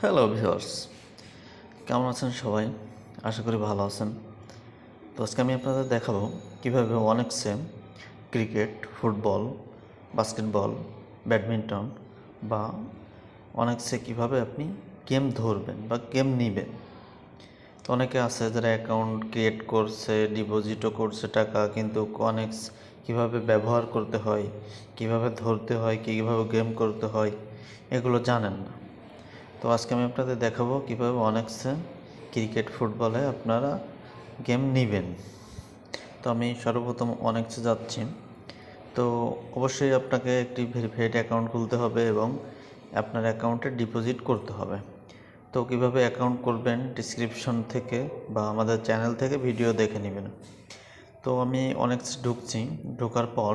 Hello viewers কেমন আছেন সবাই? আশা করি ভালো আছেন। তো আজকে আমি আপনাদের দেখাবো কীভাবে অনেকসে ক্রিকেট ফুটবল বাস্কেটবল ব্যাডমিন্টন বা অনেকসে কীভাবে আপনি গেম ধরবেন বা গেম নেবেন। তো অনেকে আছে যারা অ্যাকাউন্ট ক্রিয়েট করছে ডিপোজিটও করছে টাকা, কিন্তু অনেক্স কীভাবে ব্যবহার করতে হয়, কীভাবে ধরতে হয়, কীভাবে গেম করতে হয়, এগুলো জানেন না। তো আজকে আমি আপনাদের দেখাবো কীভাবে অনেকসে ক্রিকেট, ফুটবলে আপনারা গেম নেবেন। তো আমি সর্বপ্রথম অনেকসে যাচ্ছি। তো অবশ্যই আপনাকে একটি ভেরিফাইড অ্যাকাউন্ট খুলতে হবে এবং আপনার অ্যাকাউন্টে ডিপোজিট করতে হবে। তো কীভাবে অ্যাকাউন্ট করবেন ডিসক্রিপশন থেকে বা আমাদের চ্যানেল থেকে ভিডিও দেখে নেবেন। তো আমি অনেক ঢুকছি। ঢোকার পর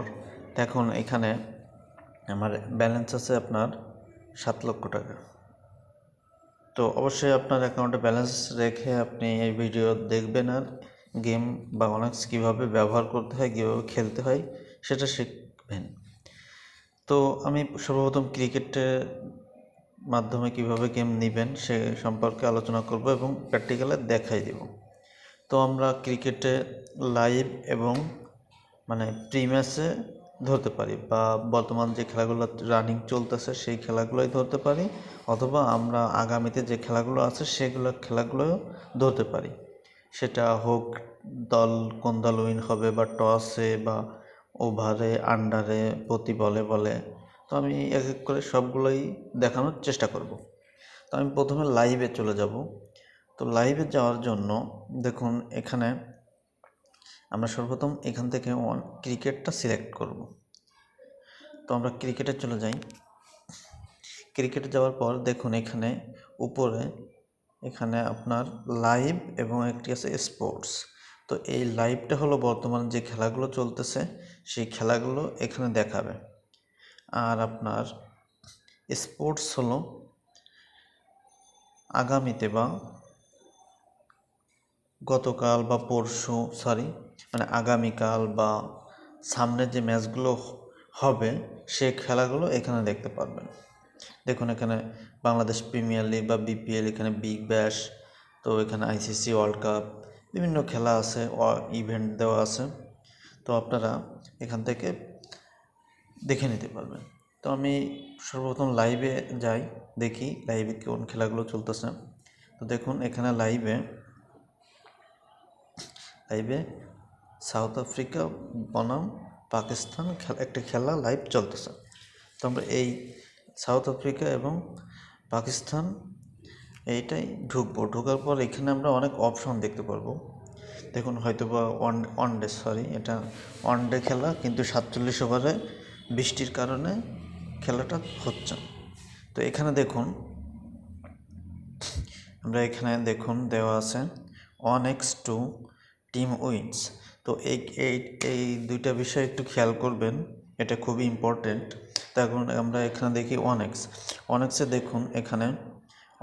দেখুন এখানে আমার ব্যালেন্স আছে আপনার সাত লক্ষ টাকা। তো অবশ্যই আপনার অ্যাকাউন্টে ব্যালেন্স রেখে আপনি এই ভিডিও দেখবেন আর গেম বা অনেক্স কীভাবে ব্যবহার করতে হয়, কীভাবে খেলতে হয়, সেটা শিখবেন। তো আমি সর্বপ্রথম ক্রিকেটের মাধ্যমে কীভাবে গেম নেবেন, সে সম্পর্কে আলোচনা করব এবং প্র্যাকটিক্যালে দেখাই দেব। তো আমরা ক্রিকেটে লাইভ এবং মানে প্রি ম্যাচে ধরতে পারি বা বর্তমান যে খেলাগুলো রানিং চলতেছে সেই খেলাগুলোই ধরতে পারি অথবা আমরা আগামীতে যে খেলাগুলো আছে সেগুলো খেলাগুলোও ধরতে পারি। সেটা হোক দল কোন দল উইন হবে বা টসে বা ওভারে আন্ডারে প্রতি বলে বলে, তো আমি এক এক করে সবগুলোই দেখানোর চেষ্টা করব। তো আমি প্রথমে লাইভে চলে যাব। তো লাইভে যাওয়ার জন্য দেখুন এখানে আমরা সর্বপ্রথম এখান থেকে ক্রিকেটটা সিলেক্ট করব। তো আমরা ক্রিকেটে চলে যাই। ক্রিকেটে যাওয়ার পর দেখুন এখানে উপরে এখানে আপনার লাইভ এবং একটি আছে স্পোর্টস তো এই লাইভটা হলো বর্তমান যে খেলাগুলো চলতেছে, সেই খেলাগুলো এখানে দেখাবে। আর আপনার স্পোর্টস হলো আগামীতে বা গতকাল বা পরশু সরি মানে আগামীকাল বা সামনের যে ম্যাচগুলো হবে, সে খেলাগুলো এখানে দেখতে পারবেন। দেখুন এখানে বাংলাদেশ প্রিমিয়ার লিগ বা বিপিএল, এখানে বিগ ব্যাশ তো এখানে আইসিসি ওয়ার্ল্ড কাপ বিভিন্ন খেলা আছে ইভেন্ট দেওয়া আছে। তো আপনারা এখান থেকে দেখে নিতে পারবেন। তো আমি সর্বপ্রথম লাইভে যাই, দেখি লাইভে কোন খেলাগুলো চলতেছে। তো দেখুন এখানে লাইভে লাইভে সাউথ আফ্রিকা, বনাম, পাকিস্তান একটা খেলা লাইভ চলতেছে। তো আমরা এই সাউথ আফ্রিকা এবং পাকিস্তান এইটাই ঢুকবো। ঢোকার পর এখানে আমরা অনেক অপশন দেখতে পারব। দেখুন হয়তো বা ওয়ান ওয়ান ডে সরি এটা ওয়ান ডে খেলা, কিন্তু সাতচল্লিশ ওভারে বৃষ্টির কারণে খেলাটা হচ্ছে তো এখানে দেখুন, আমরা এখানে দেখুন দেওয়া আছে one X two team wins. তো এই এই এই দুইটা বিষয় একটু খেয়াল করবেন, এটা খুবই ইম্পর্টেন্ট তখন আমরা এখানে দেখি ওয়ান এক্স ওয়ান এক্সে দেখুন এখানে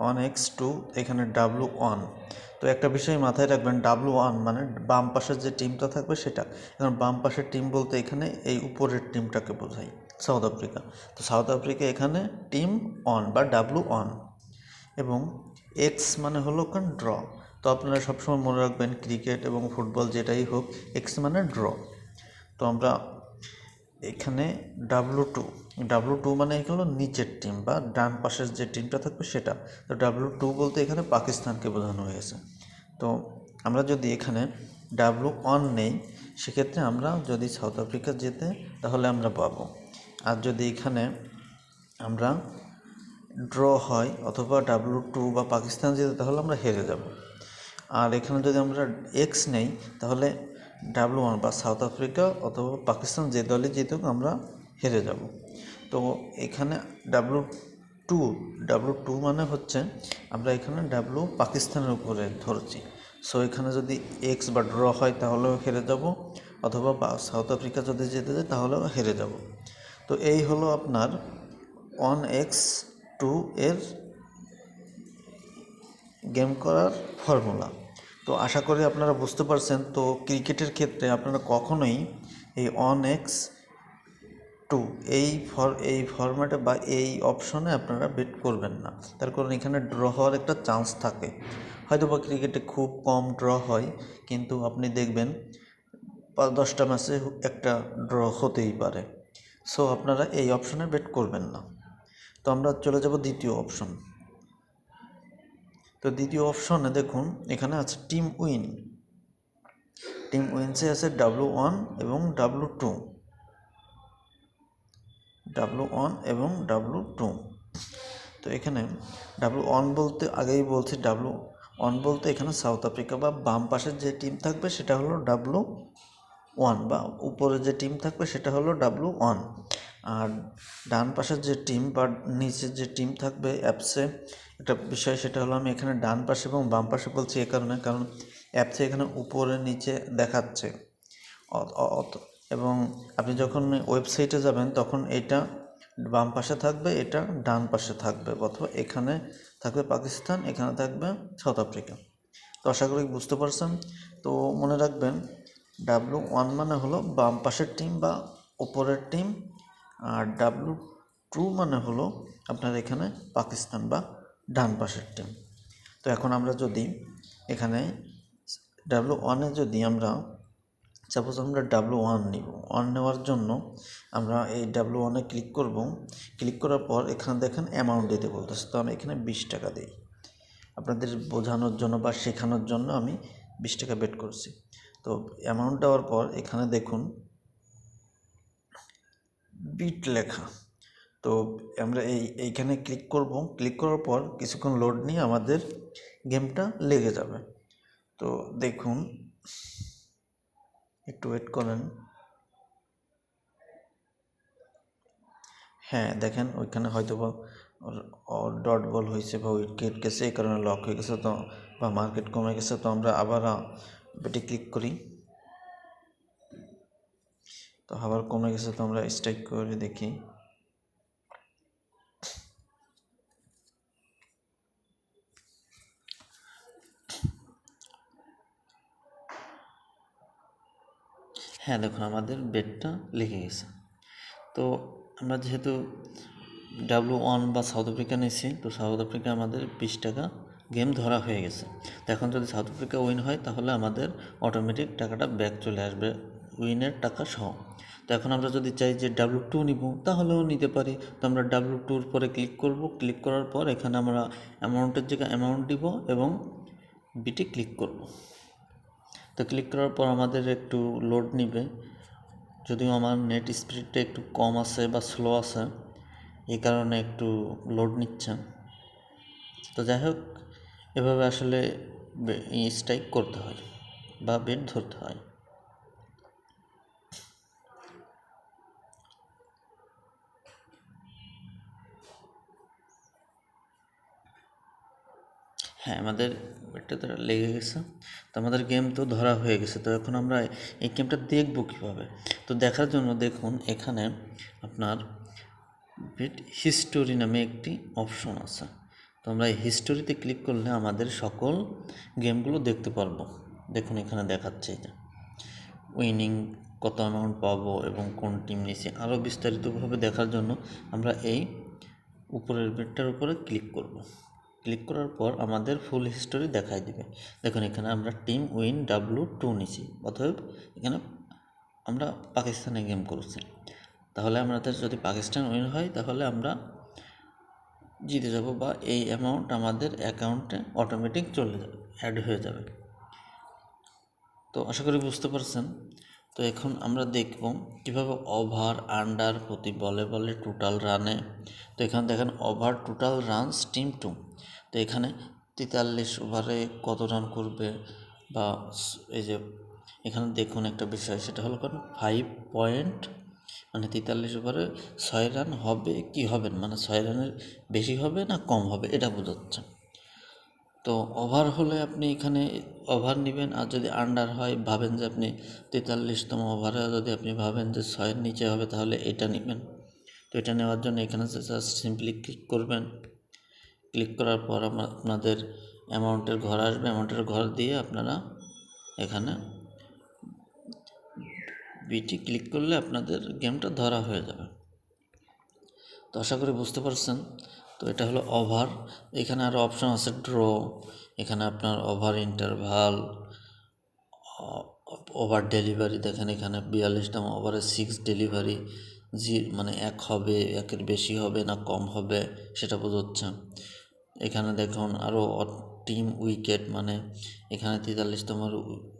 ওয়ান এক্স টু এখানে ডাব্লু ওয়ান তো একটা বিষয় মাথায় রাখবেন ডাব্লু ওয়ান মানে বাম পাশের যে টিমটা থাকবে সেটা। এখন বাম পাশের টিম বলতে এখানে এই উপরের টিমটাকে বোঝায় সাউথ আফ্রিকা। তো সাউথ আফ্রিকা এখানে টিম অন বা ডাব্লু ওয়ান এবং এক্স মানে হলো কারণ ড্র তো আপনারা সবসময় মনে রাখবেন ক্রিকেট এবং ফুটবল যেটাই হোক এক্স মানে ড্র তো আমরা এখানে ডাব্লু টু ডাব্লু টু মানে হলো? নিচের টিম বা ডান পাশের যে টিমটা থাকবে সেটা। তো ডাব্লু টু বলতে এখানে পাকিস্তানকে বোঝানো হয়েছে। তো আমরা যদি এখানে ডাব্লু ওয়ান নেই, সেক্ষেত্রে আমরা যদি সাউথ আফ্রিকা যেতে, তাহলে আমরা পাবো। আর যদি এখানে আমরা ড্র হয় অথবা ডাব্লু টু বা পাকিস্তান যেতে, তাহলে আমরা হেরে যাব। আর এখানে যদি আমরা এক্স নেই, তাহলে ডাব্লু ওয়ান বা সাউথ আফ্রিকা অথবা পাকিস্তান যে দলে জিতুক আমরা হেরে যাব। তো এখানে ডাব্লু টু ডাব্লু টু মানে হচ্ছে আমরা এখানে ডাব্লু পাকিস্তানের উপরে ধরছি। সো এখানে যদি এক্স বা ড্র হয়, তাহলেও হেরে যাব। অথবা সাউথ আফ্রিকা যদি যেতে যায়, তাহলেও হেরে যাব। তো এই হলো আপনার ওয়ান এক্স টু এর গেম করার ফর্মুলা তো আশা করি আপনারা বুঝতে পারছেন। তো ক্রিকেটের ক্ষেত্রে আপনারা কখনোই এই অন এক্স টু এই ফর এই ফরম্যাটে বা এই অপশনে আপনারা বেট করবেন না। তার কারণ এখানে ড্র হওয়ার একটা চান্স থাকে। হয়তো বা ক্রিকেটে খুব কম ড্র হয়, কিন্তু আপনি দেখবেন পাঁচ দশটা ম্যাচে একটা ড্র হতেই পারে। সো আপনারা এই অপশনে বেট করবেন না। তো আমরা চলে যাব দ্বিতীয় অপশন তো দ্বিতীয় অপশনে দেখুন, এখানে আছে টিম উইন টিম উইন্সে আছে ডাব্লু ওয়ান এবং ডাব্লু টু ডাব্লু ওয়ান এবং ডাব্লু টু তো এখানে ডাব্লু ওয়ান বলতে, আগেই বলছি ডাব্লু ওয়ান বলতে এখানে সাউথ আফ্রিকা বা বাম পাশের যে টিম থাকবে সেটা হলো ডাব্লু ওয়ান বা উপরে যে টিম থাকবে সেটা হলো ডাব্লু ওয়ান আর ডান পাশের যে টিম বা নিচের যে টিম থাকবে অ্যাপসে একটা বিষয় সেটা হলো আমি এখানে ডান পাশে এবং বাম পাশে বলছি এ কারণে, কারণ অ্যাপসে এখানে উপরে নিচে দেখাচ্ছে। এবং আপনি যখন ওয়েবসাইটে যাবেন, তখন এটা বাম পাশে থাকবে, এটা ডান পাশে থাকবে, অথবা এখানে থাকবে পাকিস্তান, এখানে থাকবে সাউথ আফ্রিকা। তো আশা করি বুঝতে পারছেন। তো মনে রাখবেন ডাব্লু ওয়ান মানে হলো বাম পাশের টিম বা উপরের টিম আর ডাব্লু টু মানে হলো আপনার এখানে পাকিস্তান বা ডান পাশের টিম তো এখন আমরা যদি এখানে ডাব্লু ওয়ানে যদি আমরা সাপোজ আমরা ডাব্লু ওয়ান নিব। ওয়ান নেওয়ার জন্য আমরা এই ডাব্লু ওয়ানে ক্লিক করব। ক্লিক করার পর এখানে দেখেন অ্যামাউন্ট দিতে বলতেছে। তো আমি এখানে বিশ টাকা দিই। আপনাদের বোঝানোর জন্য বা শেখানোর জন্য আমি বিশ টাকা বেট করছি। তো অ্যামাউন্ট দেওয়ার পর এখানে দেখুন বিট লেখা। তো আমরা এই, এইখানে ক্লিক করব। ক্লিক করার পর কিছুক্ষণ লোড নিয়ে আমাদের গেমটা লেগে যাবে। তো দেখুন, একটু ওয়েট করেন। হ্যাঁ দেখেন ওইখানে হয়তো বা ডট বল হয়েছে বা উইকেট গেছে, এই কারণে লক হয়ে গেছে, তো বা মার্কেট কমে গেছে, তো আমরা আবার বেটে ক্লিক করি। তো আবার কমে গেছে, তো আমরা স্ট্রাইক করে দেখি। হ্যাঁ দেখুন, আমাদের বেডটা লেগে গেছে। তো আমরা যেহেতু ডাব্লু ওয়ান বা সাউথ আফ্রিকা নিয়েছি তো সাউথ আফ্রিকা আমাদের বিশ টাকা গেম ধরা হয়ে গেছে। তো এখন যদি সাউথ আফ্রিকা উইন হয়, তাহলে আমাদের অটোমেটিক টাকাটা ব্যাক চলে আসবে। উইনের টাকা সহ। তো এখন আমরা যদি চাই যে ডাব্লু টু নিব, তাহলেও নিতে পারি। তো আমরা ডাব্লু টুর পরে ক্লিক করব। ক্লিক করার পর এখানে আমরা অ্যামাউন্টের জায়গায় অ্যামাউন্ট দিব এবং বিটি ক্লিক করব। তো ক্লিক করার পর আমাদের একটু লোড নিবে। যদিও আমার নেট স্পিডটা একটু কম আছে বা স্লো আছে এই কারণে একটু লোড নিচ্ছে। তো যাই হোক, এভাবে আসলে স্ট্রাইক করতে হয় বা বেট ধরতে হয়। হ্যাঁ আমাদের এটা তো লেগে গেছে। তো আমাদের গেম তো ধরা হয়ে গেছে। তো এখন আমরা এই গেমটা দেখব কীভাবে? তো দেখার জন্য দেখুন, এখানে আপনার বিট হিস্টোরি নামে একটি অপশন আছে। তো আমরা এই হিস্টোরিতে ক্লিক করলে আমাদের সকল গেমগুলো দেখতে পারব। দেখুন, এখানে দেখাচ্ছে এটা উইনিং কত অ্যামাউন্ট পাবো এবং কোন টিম নিয়েছে আরও বিস্তারিতভাবে দেখার জন্য আমরা এই উপরের বেডটার উপরে ক্লিক করব। ক্লিক করার পর আমাদের ফুল হিস্টোরি দেখাই দিবে। দেখুন, এখানে আমরা টিম উইন ডাব্লু টু নিছি, অতএব এখানে আমরা পাকিস্তানে গেম করছি। তাহলে আমাদের যদি পাকিস্তান উইন হয়, তাহলে আমরা জিতে যাব বা এই অ্যামাউন্ট আমাদের অ্যাকাউন্টে অটোমেটিক চলে যাবে অ্যাড হয়ে যাবে। তো আশা করি বুঝতে পারছেন। তো এখন আমরা দেখব কীভাবে ওভার আন্ডার প্রতি বলে বলে টোটাল রানে তো এখানে দেখেন over total runs team two তো এখানে তেতাল্লিশ ওভারে কত রান করবে? বা এই যে এখানে দেখুন একটা বিষয়, সেটা হলো কারণ ফাইভ পয়েন্ট মানে তেতাল্লিশ ওভারে ছয় রান হবে কি হবে মানে ছয় রানের বেশি হবে না কম হবে? এটা বোঝাচ্ছে। তো ওভার হলে আপনি এখানে ওভার নেবেন, আর যদি আন্ডার হয়, ভাবেন যে আপনি তেতাল্লিশতম ওভারে যদি আপনি ভাবেন যে ছয়ের নিচে হবে, তাহলে এটা নেবেন। তো এটা নেওয়ার জন্য এখানে জাস্ট সিম্পলি ক্লিক করবেন। ক্লিক করার পর আপনাদের অ্যামাউন্টের ঘর আসবে অ্যামাউন্টের ঘর দিয়ে আপনারা এখানে বিটি ক্লিক করলে আপনাদের গেমটা ধরা হয়ে যাবে। তো আশা করি বুঝতে পারছেন। তো এটা হলো ওভার এখানে আরও অপশন আছে ড্র এখানে আপনার ওভার ইন্টারভাল ওভার ডেলিভারি দেখেন এখানে বিয়াল্লিশতম ওভারে সিক্স ডেলিভারি জি মানে এক হবে, একের বেশি হবে না কম হবে, সেটা বোঝাচ্ছে। এখানে দেখুন আরও টিম উইকেট মানে এখানে তেতাল্লিশতম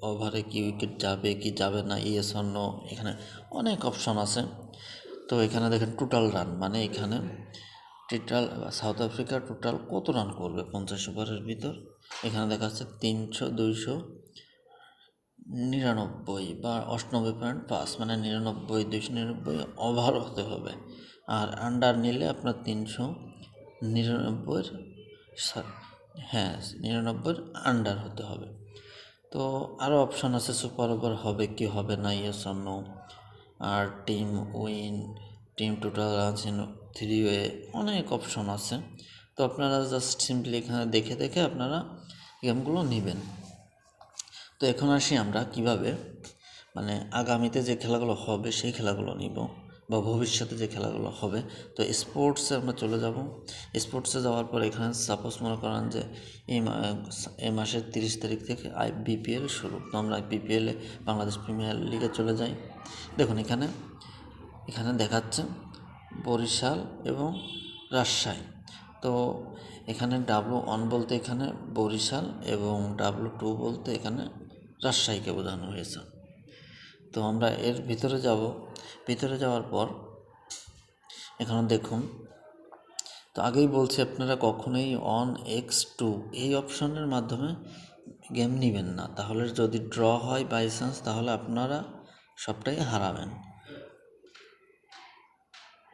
ওভারে কি উইকেট যাবে, কি যাবে না ইয়েস অন্য এখানে অনেক অপশন আছে। তো এখানে দেখেন টোটাল রান মানে এখানে টোটাল সাউথ আফ্রিকা টোটাল কত রান করবে পঞ্চাশ ওভারের ভিতর? এখানে দেখা যাচ্ছে তিনশো, দুইশো নিরানব্বই বা অষ্টানব্বই পয়েন্ট পাঁচ মানে নিরানব্বই, দুইশো নিরানব্বই ওভার হতে হবে। আর আন্ডার নিলে আপনার তিনশো নিরানব্বইয়ের সা- হ্যাঁ নিরানব্বই আন্ডার হতে হবে। তো আরও অপশান আছে সুপার ওভার হবে কি হবে না yes no R team win team total runs in three way অনেক অপশন আছে। তো আপনারা জাস্ট সিম্পলি এখানে দেখে দেখে আপনারা গেমগুলো নেবেন। তো এখন আসি আমরা কীভাবে মানে আগামীতে যে খেলাগুলো হবে, সেই খেলাগুলো নিব। বা ভবিষ্যতে যে খেলাগুলো হবে, তো স্পোর্টসে আমরা চলে যাব। স্পোর্টসে যাওয়ার পর এখানে সাপোজ মনে করেন যে এই এই মাসের তিরিশ তারিখ থেকে আই বিপিএল শুরু। তো আমরা বিপিএলে বাংলাদেশ প্রিমিয়ার লিগে চলে যাই। দেখুন এখানে এখানে দেখাচ্ছে বরিশাল এবং রাজশাহী। তো এখানে ডাব্লু ওয়ান বলতে এখানে বরিশাল এবং ডাব্লু টু বলতে এখানে রাজশাহীকে বোঝানো হয়েছে। তো আমরা এর ভিতরে যাব। ভিতরে যাওয়ার পর এখানে দেখুন, তো আগেই বলছি আপনারা কখনোই অন এক্স টু এই অপশনের মাধ্যমে গেম নেবেন না। তাহলে যদি ড্র হয় বাই চান্স তাহলে আপনারা সবটাই হারাবেন।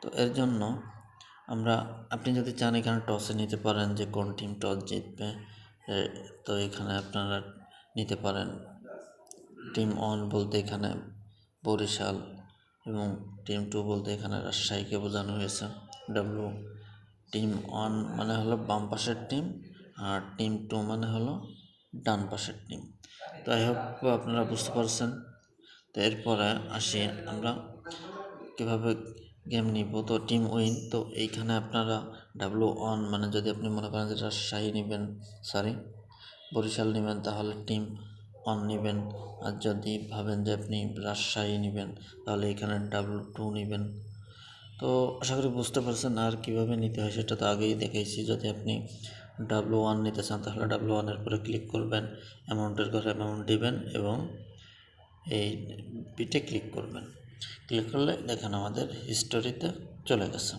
তো এর জন্য আমরা, আপনি যদি চান এখানে টসে নিতে পারেন যে কোন টিম টস জিতবে তো এখানে আপনারা নিতে পারেন। টিম অন বলতে এখানে বরিশাল এবং টিম টু বলতে এখানে রাজশাহীকে বোঝানো হয়েছে। ডাব্লু টিম ওয়ান মানে হলো বাম পাশের টিম আর টিম টু মানে হলো ডান পাশের টিম তো আই হোপ আপনারা বুঝতে পারছেন। তো এরপরে আসি আমরা কীভাবে গেম নিব। তো টিম উইন তো এইখানে আপনারা ডাব্লু ওয়ান মানে যদি আপনি মনে করেন যে রাজশাহী নেবেন সরি বরিশাল নেবেন, তাহলে টিম ওয়ান নেবেন। আর যদি ভাবেন যে আপনি রাজশাহী নেবেন, তাহলে এখানে ডাব্লু টু নেবেন। তো আশা করি বুঝতে পারছেন আর কীভাবে নিতে হয় সেটা তো আগেই দেখাইছি যদি আপনি ডাব্লু ওয়ান নিতে চান, তাহলে ডাব্লু ওয়ানের পরে ক্লিক করবেন অ্যামাউন্টের ঘরে অ্যামাউন্ট দিবেন এবং এই বিটে ক্লিক করবেন। ক্লিক করলে দেখেন আমাদের হিস্টোরিতে চলে গেছে।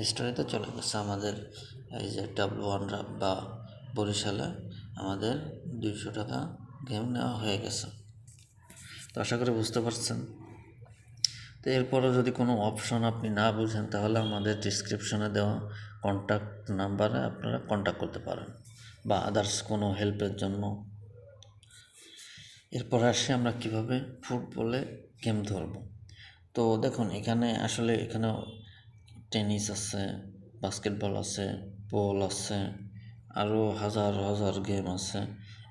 হিস্টোরিতে চলে গেছে আমাদের এই যে ডাব্লু ওয়ান বা বরিশালে আমাদের দুইশো টাকা গেম নেওয়া হয়ে গেছে। তো আশা করি বুঝতে পারছেন। তো এরপরও যদি কোনো অপশন আপনি না বুঝেন, তাহলে আমাদের ডিসক্রিপশনে দেওয়া কন্ট্যাক্ট নাম্বারে আপনারা কন্ট্যাক্ট করতে পারেন বা আদার্স কোনো হেল্পের জন্য। এরপর আসি আমরা কীভাবে ফুটবলে গেম ধরব। তো দেখুন, এখানে আসলে এখানে টেনিস আছে বাস্কেটবল আছে বল আছে আরও হাজার হাজার গেম আছে।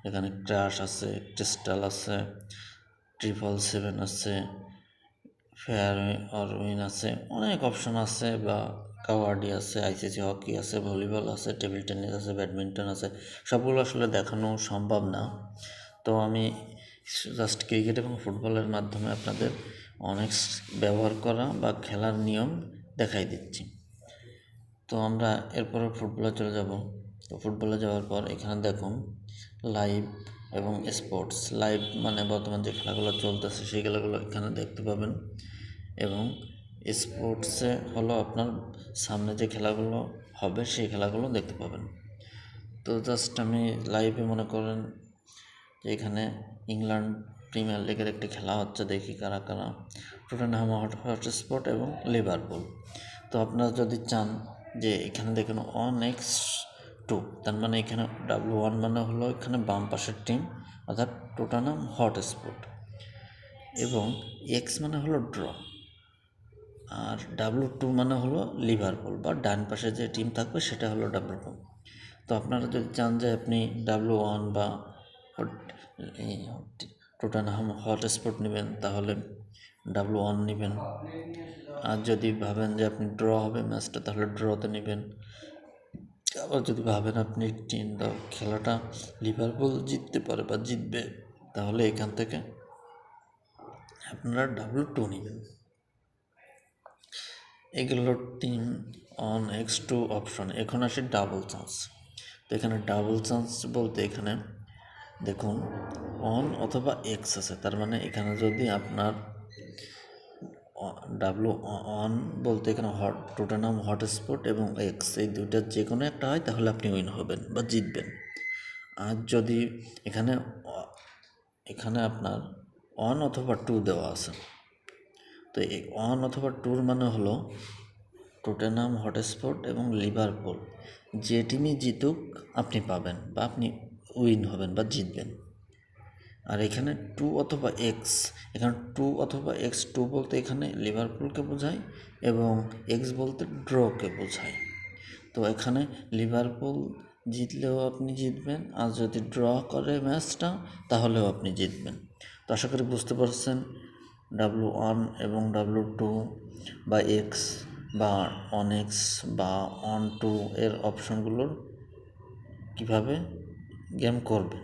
এখানে ক্রাশ আছে ক্রিস্টাল আছে ট্রিপল সেভেন আছে ফেয়ার অর উইন আছে, অনেক অপশন আছে বা কাবাডি আছে আইসিসি হকি আছে ভলিবল আছে টেবিল টেনিস আছে ব্যাডমিন্টন আছে, সবগুলো আসলে দেখানো সম্ভব না। তো আমি জাস্ট ক্রিকেট এবং ফুটবলের মাধ্যমে আপনাদের অনেক ব্যবহার করা বা খেলার নিয়ম দেখাই দিচ্ছি। তো আমরা এরপরে ফুটবলে চলে যাব। তো ফুটবলে যাওয়ার পর এখানে দেখুন লাইভ এবং স্পোর্টস। লাইভ মানে বর্তমান যে খেলাগুলো চলতেছে, সেই খেলাগুলো এখানে দেখতে পাবেন। এবং স্পোর্টসে হলো আপনার সামনে যে খেলাগুলো হবে, সেই খেলাগুলো দেখতে পাবেন। তো জাস্ট আমি লাইভে মনে করেন যে এখানে ইংল্যান্ড প্রিমিয়ার লিগের একটি খেলা হচ্ছে, দেখি কারা কারা। টুটেনহাম হটস্পট এবং লিভারপুল। তো আপনারা যদি চান যে এখানে দেখেন এক্স টু তার মানে এখানে ডাব্লু ওয়ান মানে হলো এখানে বাম পাশের টিম অর্থাৎ টোটানাম হটস্পট এবং এক্স মানে হলো ড্র আর ডাব্লু টু মানে হলো লিভারপুল বা ডান পাশে যে টিম থাকবে সেটা হলো ডাব্লু টু তো আপনারা যদি চান যে আপনি ডাব্লু ওয়ান বা টোটানহাম হটস্পট নেবেন, তাহলে ডাব্লু ওয়ান নেবেন। আর যদি ভাবেন যে আপনি ড্র হবে ম্যাচটা তাহলে ড্রতে নেবেন। আবার যদি ভাবেন আপনি টিম খেলাটা লিভারপুল জিততে পারে বা জিতবে, তাহলে এখান থেকে আপনারা ডাবল টু নেবেন। এগুলো team one X two option এখন আসে ডাবল চান্স তো এখানে ডাবল চান্স বলতে এখানে দেখুন অন অথবা এক্স আছে, তার মানে এখানে যদি আপনার ডাব্লু অন বলতে এখানে হট টোটানাম হটস্পট এবং এক্স এই দুইটার যে কোনো একটা হয়, তাহলে আপনি উইন হবেন বা জিতবেন। আর যদি এখানে এখানে আপনার অন অথবা টু দেওয়া আছে, তো এই ওয়ান অথবা টুর মানে হলো টোটেনাম হটস্পট এবং লিভারপুল যে টিমই জিতুক, আপনি পাবেন বা আপনি উইন হবেন বা জিতবেন। আর এখানে টু অথবা এক্স এখানে টু অথবা এক্স টু বলতে এখানে লিভারপুলকে বোঝায় এবং এক্স বলতে ড্রকে বোঝায়। তো এখানে লিভারপুল জিতলেও আপনি জিতবেন, আর যদি ড্র করে ম্যাচটা তাহলেও আপনি জিতবেন। তো আশা করি বুঝতে পারছেন ডাব্লু ওয়ান এবং ডাব্লু টু বা এক্স বা অন এক্স বা অন টু এর অপশনগুলোর কীভাবে গেম করবেন।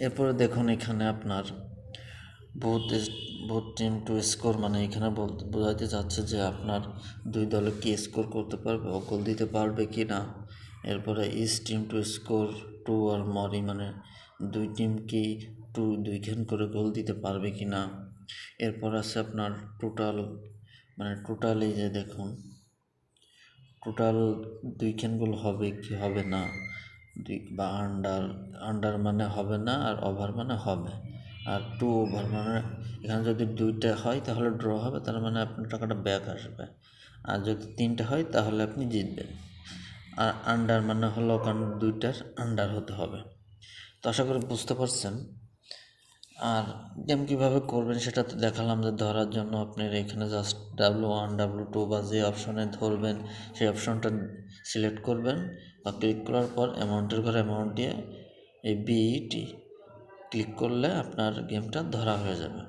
এরপরে দেখুন এখানে আপনার বহুত বহুত টিম টু স্কোর মানে এখানে বলতে বোঝাতে চাচ্ছে যে আপনার দুই দলে কি স্কোর করতে পারবে ও গোল দিতে পারবে কি না এরপরে is team two score two আর মরি মানে দুই টিম কি টু দুইখান করে গোল দিতে পারবে কি না এরপর আছে আপনার টোটাল মানে টোটাল এই যে দেখুন টোটাল দুইখান গোল হবে কি হবে না। দুই বা আন্ডার আন্ডার মানে হবে না আর ওভার মানে হবে। আর টু ওভার মানে এখানে যদি দুইটা হয় তাহলে ড্র হবে, তার মানে আপনার টাকাটা ব্যাক আসবে। আর যদি তিনটা হয় তাহলে আপনি জিতবেন। আর আন্ডার মানে হলো কারণ দুইটার আন্ডার হতে হবে। তো আশা করি বুঝতে পারছেন। আর গেম কীভাবে করবেন সেটা তো দেখালাম যে ধরার জন্য আপনার এখানে just W one W two বা যে অপশনে ধরবেন, সেই অপশনটা সিলেক্ট করবেন বা ক্লিক করার পর অ্যামাউন্টের ঘরে অ্যামাউন্ট দিয়ে এই বিইটি ক্লিক করলে আপনার গেমটা ধরা হয়ে যাবে।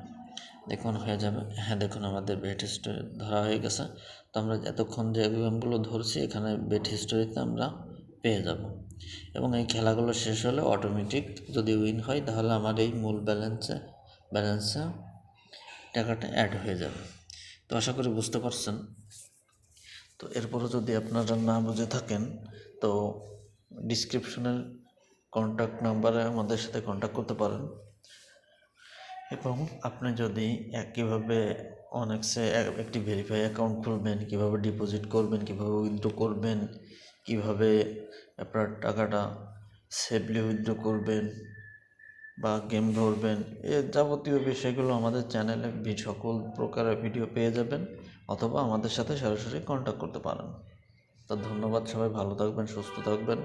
দেখুন, হয়ে যাবে। হ্যাঁ দেখুন, আমাদের বেট হিস্টোরি ধরা হয়ে গেছে। তো আমরা এতক্ষণ যে গেমগুলো ধরছি, এখানে বেট হিস্টোরিতে আমরা পেয়ে যাব। এবং এই খেলাগুলো শেষ হলে অটোমেটিক যদি উইন হয়, তাহলে আমার এই মূল ব্যালেন্সে ব্যালেন্সে টাকাটা অ্যাড হয়ে যাবে। তো আশা করি বুঝতে পারছেন। তো এরপরও যদি আপনারা না বুঝে থাকেন, তো ডিসক্রিপশনের কন্ট্যাক্ট নাম্বারে আমাদের সাথে কন্ট্যাক্ট করতে পারেন। এবং আপনি যদি একইভাবে অনেকসে একটি ভেরিফাই অ্যাকাউন্ট খুলবেন, কীভাবে ডিপোজিট করবেন, কীভাবে উইথড্র করবেন কীভাবে আপনার টাকাটা সেফলি উইথড্র করবেন বা গেম ধরবেন, এ যাবতীয় বিষয়গুলো আমাদের চ্যানেলে সকল প্রকারের ভিডিও পেয়ে যাবেন অথবা আমাদের সাথে সরাসরি কন্ট্যাক্ট করতে পারেন। তা ধন্যবাদ সবাই, ভালো থাকবেন, সুস্থ থাকবেন।